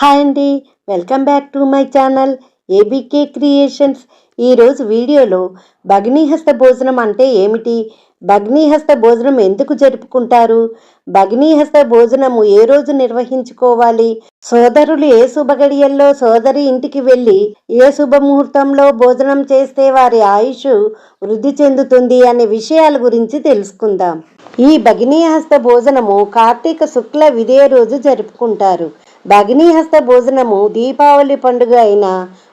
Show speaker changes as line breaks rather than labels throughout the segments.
Hi అండి welcome back to my channel ABK creations ఈరోజు వీడియోలో భగ్నీహస్త భోజనం అంటే ఏమిటి? భగ్నీహస్త భోజనం ఎందుకు జరుపుకుంటారు? భగ్నీహస్త భోజనము ఏ రోజు నిర్వహించుకోవాలి? సోదరులు ఏ శుభగడియల్లో సోదరి ఇంటికి వెళ్ళి ఏ శుభముహూర్తంలో భోజనం చేస్తే వారి ఆయుష్ వృద్ధి చెందుతుంది అనే విషయాల గురించి తెలుసుకుందాం. ఈ భగినీహస్త భోజనము కార్తీక శుక్ల విదే రోజు జరుపుకుంటారు. భగినీహస్త భోజనము దీపావళి పండుగ అయిన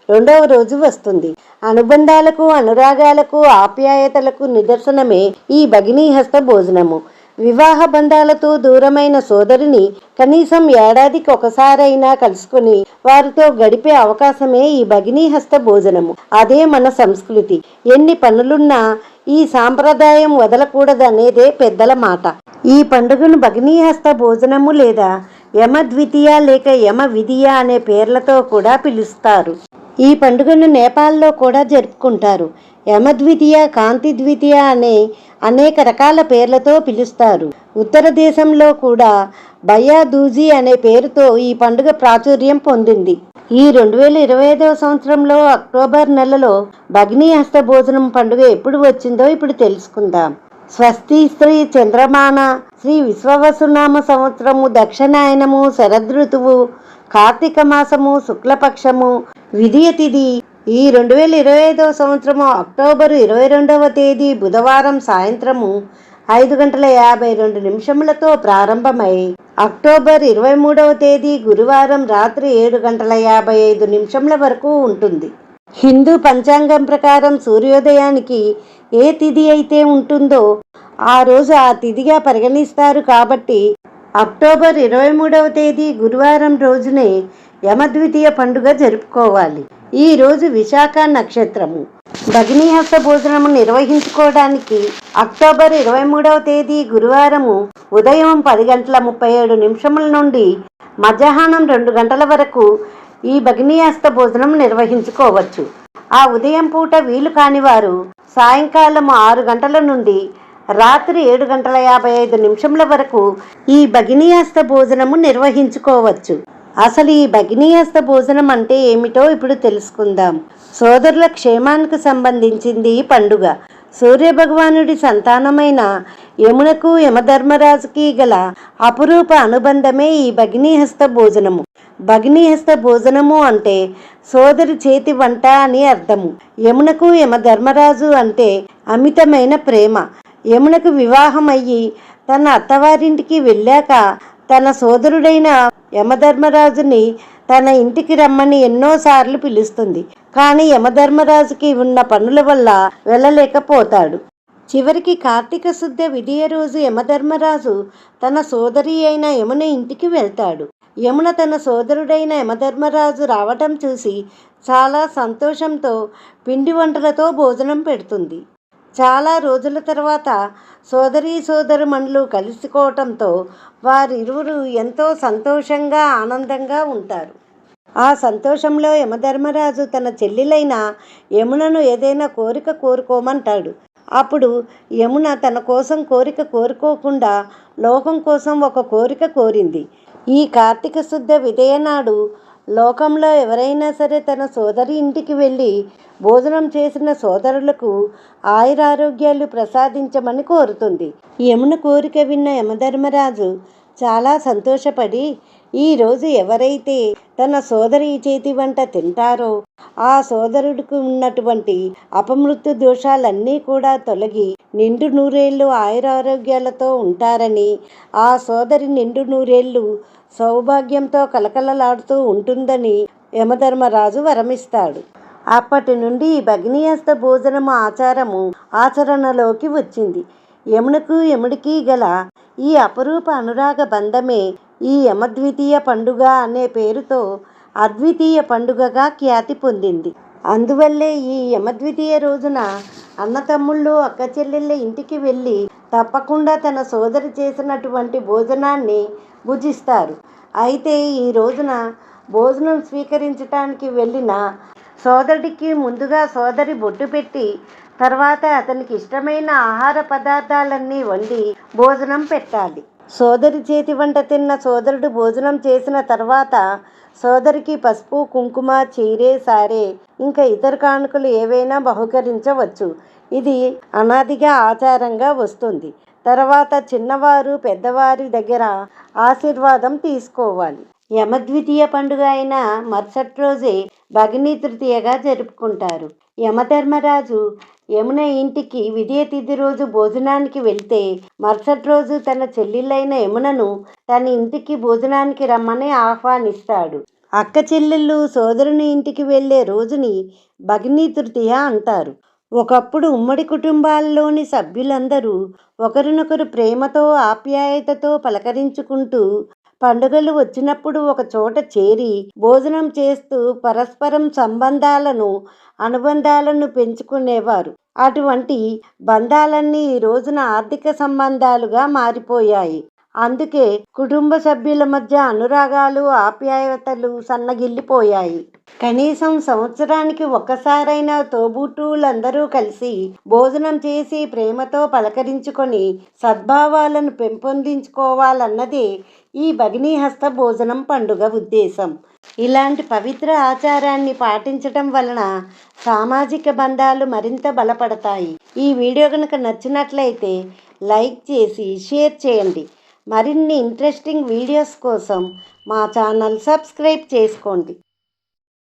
రెండవ రోజు వస్తుంది. అనుబంధాలకు అనురాగాలకు ఆప్యాయతలకు నిదర్శనమే ఈ భగినీహస్త భోజనము. వివాహ బంధాలతో దూరమైన సోదరిని కనీసం ఏడాదికి ఒకసారైనా కలుసుకుని వారితో గడిపే అవకాశమే ఈ భగినీహస్త భోజనము. అదే మన సంస్కృతి. ఎన్ని పనులున్నా ఈ సాంప్రదాయం వదలకూడదనేదే పెద్దల మాట. ఈ పండుగను భగినీహస్త భోజనము లేదా యమద్వితీయ లేక యమ విధియ అనే పేర్లతో కూడా పిలుస్తారు. ఈ పండుగను నేపాల్లో కూడా జరుపుకుంటారు. యమద్వితీయ కాంతి ద్వితీయ అనే అనేక రకాల పేర్లతో పిలుస్తారు. ఉత్తర దేశంలో కూడా బయా దూజీ అనే పేరుతో ఈ పండుగ ప్రాచుర్యం పొందింది. ఈ రెండు వేల ఇరవై ఐదవ సంవత్సరంలో అక్టోబర్ నెలలో భగ్ని హస్త భోజనం పండుగ ఎప్పుడు వచ్చిందో ఇప్పుడు తెలుసుకుందాం. స్వస్తి శ్రీ చంద్రమాన శ్రీ విశ్వవసునామ సంవత్సరము దక్షిణాయనము శరదృతువు కార్తీక మాసము శుక్లపక్షము విధియ తిథి. ఈ రెండు వేల ఇరవై ఐదవ సంవత్సరము అక్టోబర్ ఇరవై రెండవ తేదీ బుధవారం సాయంత్రము ఐదు గంటల యాభై రెండు నిమిషములతో ప్రారంభమై అక్టోబర్ ఇరవై మూడవ తేదీ గురువారం రాత్రి ఏడు గంటల యాభై ఐదు నిమిషముల వరకు ఉంటుంది. హిందూ పంచాంగం ప్రకారం సూర్యోదయానికి ఏ తిథి అయితే ఉంటుందో ఆ రోజు ఆ తిథిగా పరిగణిస్తారు కాబట్టి అక్టోబర్ ఇరవై మూడవ తేదీ గురువారం రోజునే యమద్వితీయ పండుగ జరుపుకోవాలి. ఈ రోజు విశాఖ నక్షత్రము. భగినీహస్త భోజనము నిర్వహించుకోవడానికి అక్టోబర్ ఇరవై మూడవ తేదీ గురువారము ఉదయం పది గంటల ముప్పై ఏడు నిమిషముల నుండి మధ్యాహ్నం రెండు గంటల వరకు ఈ భగినీహస్త భోజనం నిర్వహించుకోవచ్చు. ఆ ఉదయం పూట వీలు కానివారు సాయంకాలం ఆరు గంటల నుండి రాత్రి ఏడు గంటల యాభై ఐదు నిమిషముల వరకు ఈ భగినీయాస్త భోజనము నిర్వహించుకోవచ్చు. అసలు ఈ భగినీయాస్త భోజనం అంటే ఏమిటో ఇప్పుడు తెలుసుకుందాం. సోదరుల క్షేమానికి సంబంధించింది ఈ పండుగ. సూర్య భగవానుడి సంతానమైన యమునకు యమధర్మరాజుకి గల అపురూప అనుబంధమే ఈ భగినీహస్త భోజనము. భగినీహస్త భోజనము అంటే సోదరి చేతి వంట అని అర్థము. యమునకు యమధర్మరాజు అంటే అమితమైన ప్రేమ. యమునకు వివాహం అయ్యి తన అత్తవారింటికి వెళ్ళాక తన సోదరుడైన యమధర్మరాజుని తన ఇంటికి రమ్మని ఎన్నోసార్లు పిలుస్తుంది. కానీ యమధర్మరాజుకి ఉన్న పనుల వల్ల వెళ్ళలేకపోతాడు. చివరికి కార్తీక శుద్ధ విడియ రోజు యమధర్మరాజు తన సోదరి అయిన యమున ఇంటికి వెళ్తాడు. యమున తన సోదరుడైన యమధర్మరాజు రావటం చూసి చాలా సంతోషంతో పిండి వంటలతో భోజనం పెడుతుంది. చాలా రోజుల తర్వాత సోదరీ సోదరుమణులు కలుసుకోవటంతో వారిరువురు ఎంతో సంతోషంగా ఆనందంగా ఉంటారు. ఆ సంతోషంలో యమధర్మరాజు తన చెల్లెలైన యమునను ఏదైనా కోరిక కోరుకోమంటాడు. అప్పుడు యమున తన కోసం కోరిక కోరుకోకుండా లోకం కోసం ఒక కోరిక కోరింది. ఈ కార్తీక శుద్ధ విదయనాడు లోకంలో ఎవరైనా సరే తన సోదరి ఇంటికి వెళ్ళి భోజనం చేసిన సోదరులకు ఆయురారోగ్యాలు ప్రసాదించమని కోరుతుంది. యమున కోరిక విన్న యమధర్మరాజు చాలా సంతోషపడి ఈరోజు ఎవరైతే తన సోదరి చేతి వంట తింటారో ఆ సోదరుడికి ఉన్నటువంటి అపమృత్యు దోషాలన్నీ కూడా తొలగి నిండు నూరేళ్ళు ఆయురారోగ్యాలతో ఉంటారని ఆ సోదరి నిండు నూరేళ్ళు సౌభాగ్యంతో కలకలలాడుతూ ఉంటుందని యమధర్మరాజు వరమిస్తాడు. అప్పటి నుండి భగ్నీయస్త భోజనము ఆచారము ఆచరణలోకి వచ్చింది. యమునకు యముడికి గల ఈ అపరూప అనురాగ బంధమే ఈ యమద్వితీయ పండుగ అనే పేరుతో అద్వితీయ పండుగగా ఖ్యాతి పొందింది. అందువల్లే ఈ యమద్వితీయ రోజున అన్నతమ్ముళ్ళు అక్క చెల్లెళ్ళ ఇంటికి వెళ్ళి తప్పకుండా తన సోదరి చేసినటువంటి భోజనాన్ని భుజిస్తారు. అయితే ఈ రోజున భోజనం స్వీకరించటానికి వెళ్ళిన సోదరుడికి ముందుగా సోదరి బొట్టు పెట్టి తర్వాత అతనికి ఇష్టమైన ఆహార పదార్థాలన్నీ వండి భోజనం పెట్టాలి. సోదరి చేతి వంట తిన్న సోదరుడు భోజనం చేసిన తర్వాత సోదరికి పసుపు కుంకుమ చీరే సారే ఇంకా ఇతర కానుకలు ఏవైనా బహుకరించవచ్చు. ఇది అనాదిగా ఆచారంగా వస్తుంది. తర్వాత చిన్నవారు పెద్దవారి దగ్గర ఆశీర్వాదం తీసుకోవాలి. యమద్వితీయ పండుగ అయిన మరుసటి రోజే భగిని తృతీయగా జరుపుకుంటారు. యమధర్మరాజు యమున ఇంటికి విజయతిథి రోజు భోజనానికి వెళ్తే మరుసటి రోజు తన చెల్లెలైన యమునను తన ఇంటికి భోజనానికి రమ్మని ఆహ్వానిస్తాడు. అక్క చెల్లెళ్ళు సోదరుని ఇంటికి వెళ్ళే రోజుని భగిని తృతీయ అంటారు. ఒకప్పుడు ఉమ్మడి కుటుంబాల్లోని సభ్యులందరూ ఒకరినొకరు ప్రేమతో ఆప్యాయతతో పలకరించుకుంటూ పండుగలు వచ్చినప్పుడు ఒక చోట చేరి భోజనం చేస్తూ పరస్పరం సంబంధాలను అనుబంధాలను పెంచుకునేవారు. అటువంటి బంధాలన్నీ ఈ రోజున ఆర్థిక సంబంధాలుగా మారిపోయాయి. అందుకే కుటుంబ సభ్యుల మధ్య అనురాగాలు ఆప్యాయతలు సన్నగిల్లిపోయాయి. కనీసం సంవత్సరానికి ఒక్కసారైనా తోబుట్టువులందరూ కలిసి భోజనం చేసి ప్రేమతో పలకరించుకొని సద్భావాలను పెంపొందించుకోవాలన్నదే ఈ భగినీహస్త భోజనం పండుగ ఉద్దేశం. ఇలాంటి పవిత్ర ఆచారాన్ని పాటించటం వలన సామాజిక బంధాలు మరింత బలపడతాయి. ఈ వీడియో కనుక నచ్చినట్లయితే లైక్ చేసి షేర్ చేయండి. మరిన్ని ఇంట్రెస్టింగ్ వీడియోస్ కోసం మా ఛానల్ సబ్స్క్రైబ్ చేసుకోండి.